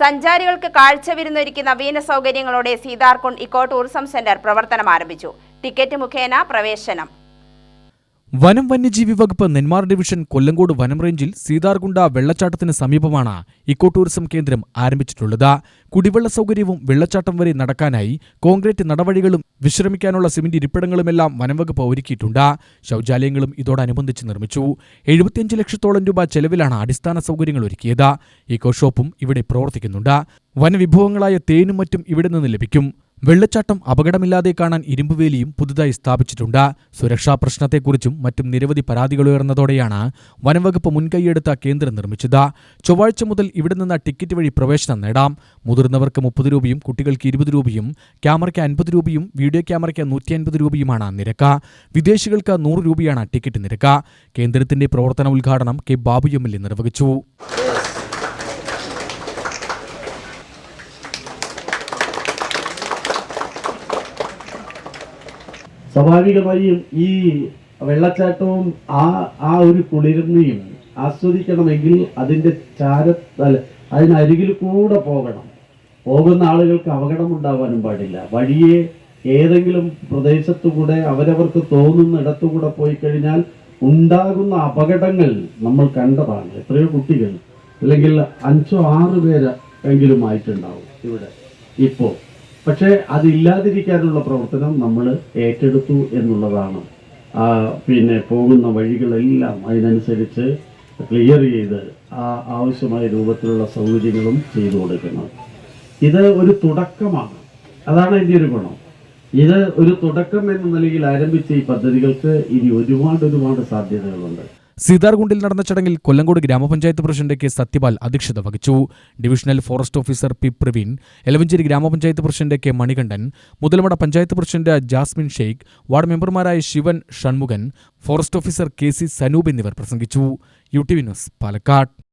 സഞ്ചാരികൾക്ക് കാഴ്ച വിരുന്നൊരുക്കി നവീന സൗകര്യങ്ങളോടെ സീതാർകുണ്ട് ഇക്കോ ടൂറിസം സെന്റർ പ്രവർത്തനം ആരംഭിച്ചു ടിക്കറ്റ് മുഖേന പ്രവേശനം. വനം വന്യജീവി വകുപ്പ് നെന്മാർ ഡിവിഷൻ കൊല്ലങ്കോട് വനം റേഞ്ചിൽ സീതാർകുണ്ട വെള്ളച്ചാട്ടത്തിന് സമീപമാണ് ഇക്കോ ടൂറിസം കേന്ദ്രം ആരംഭിച്ചിട്ടുള്ളത്. കുടിവെള്ള സൗകര്യവും വെള്ളച്ചാട്ടം വരെ നടക്കാനായി കോൺക്രീറ്റ് നടവഴികളും വിശ്രമിക്കാനുള്ള സിമന്റ് ഇരിപ്പിടങ്ങളുമെല്ലാം വനംവകുപ്പ് ഒരുക്കിയിട്ടുണ്ട്. ശൗചാലയങ്ങളും ഇതോടനുബന്ധിച്ച് നിർമ്മിച്ചു. എഴുപത്തിയഞ്ച് ലക്ഷത്തോളം രൂപ ചെലവിലാണ് അടിസ്ഥാന സൗകര്യങ്ങൾ ഒരുക്കിയത്. ഇക്കോ ഷോപ്പും ഇവിടെ പ്രവർത്തിക്കുന്നുണ്ട്. വനവിഭവങ്ങളായ തേനും മറ്റും ഇവിടെ നിന്ന് ലഭിക്കും. വെള്ളച്ചാട്ടം അപകടമില്ലാതെ കാണാൻ ഇരുമ്പുവേലിയും പുതുതായി സ്ഥാപിച്ചിട്ടുണ്ട്. സുരക്ഷാ പ്രശ്നത്തെക്കുറിച്ചും മറ്റും നിരവധി പരാതികൾ ഉയർന്നതോടെയാണ് വനംവകുപ്പ് മുൻകൈയെടുത്ത കേന്ദ്രം നിർമ്മിച്ചത്. ചൊവ്വാഴ്ച മുതൽ ഇവിടെ നിന്ന് ടിക്കറ്റ് വഴി പ്രവേശനം നേടാം. മുതിർന്നവർക്ക് മുപ്പത് രൂപയും കുട്ടികൾക്ക് ഇരുപത് രൂപയും ക്യാമറയ്ക്ക് അൻപത് രൂപയും വീഡിയോ ക്യാമറയ്ക്ക് നൂറ്റി അൻപത് രൂപയുമാണ് നിരക്ക്. വിദേശികൾക്ക് നൂറ് രൂപയാണ് ടിക്കറ്റ് നിരക്ക്. കേന്ദ്രത്തിന്റെ പ്രവർത്തന ഉദ്ഘാടനം കെ ബാബു എം നിർവഹിച്ചു. സ്വാഭാവികമായും ഈ വെള്ളച്ചാട്ടവും ആ ആ ഒരു കുളിർമയും ആസ്വദിക്കണമെങ്കിൽ അതിന്റെ ചാര അതിനരികിൽ കൂടെ പോകണം. പോകുന്ന ആളുകൾക്ക് അപകടം ഉണ്ടാവാനും പാടില്ല. വഴിയെ ഏതെങ്കിലും പ്രദേശത്തുകൂടെ അവരവർക്ക് തോന്നുന്ന ഇടത്തുകൂടെ പോയി കഴിഞ്ഞാൽ ഉണ്ടാകുന്ന അപകടങ്ങൾ നമ്മൾ കണ്ടതാണ്. എത്രയോ കുട്ടികൾ അല്ലെങ്കിൽ അഞ്ചോ ആറ് പേര് എങ്കിലും ആയിട്ടുണ്ടാവും ഇവിടെ. ഇപ്പോൾ പക്ഷേ അതില്ലാതിരിക്കാനുള്ള പ്രവർത്തനം നമ്മൾ ഏറ്റെടുത്തു എന്നുള്ളതാണ്. പിന്നെ പോകുന്ന വഴികളെല്ലാം അതിനനുസരിച്ച് ക്ലിയർ ചെയ്ത് ആ ആവശ്യമായ രൂപത്തിലുള്ള സൗകര്യങ്ങളും ചെയ്തു കൊടുക്കണം. ഇത് ഒരു തുടക്കമാണ്. അതാണ് എന്റെ ഒരു ഗുണം. ഇത് ഒരു തുടക്കം എന്ന നിലയിൽ ആരംഭിച്ച ഈ പദ്ധതികൾക്ക് ഇനി ഒരുപാട് ഒരുപാട് സാധ്യതകളുണ്ട്. സീതാർകുണ്ടിൽ നടന്ന ചടങ്ങിൽ കൊല്ലങ്കോട് ഗ്രാമപഞ്ചായത്ത് പ്രസിഡന്റ് കെ സത്യപാൽ അധ്യക്ഷത വഹിച്ചു. Divisional forest officer P Praveen Elavancheri ഗ്രാമപഞ്ചായത്ത് president K Manikandan Muthalamada panchayat president Jasmin Sheikh ward മെമ്പർമാരായ Shivan Shanmukhan forest officer K C Sanoop എന്നിവർ പ്രസംഗിച്ചു. U T V news Palakkad.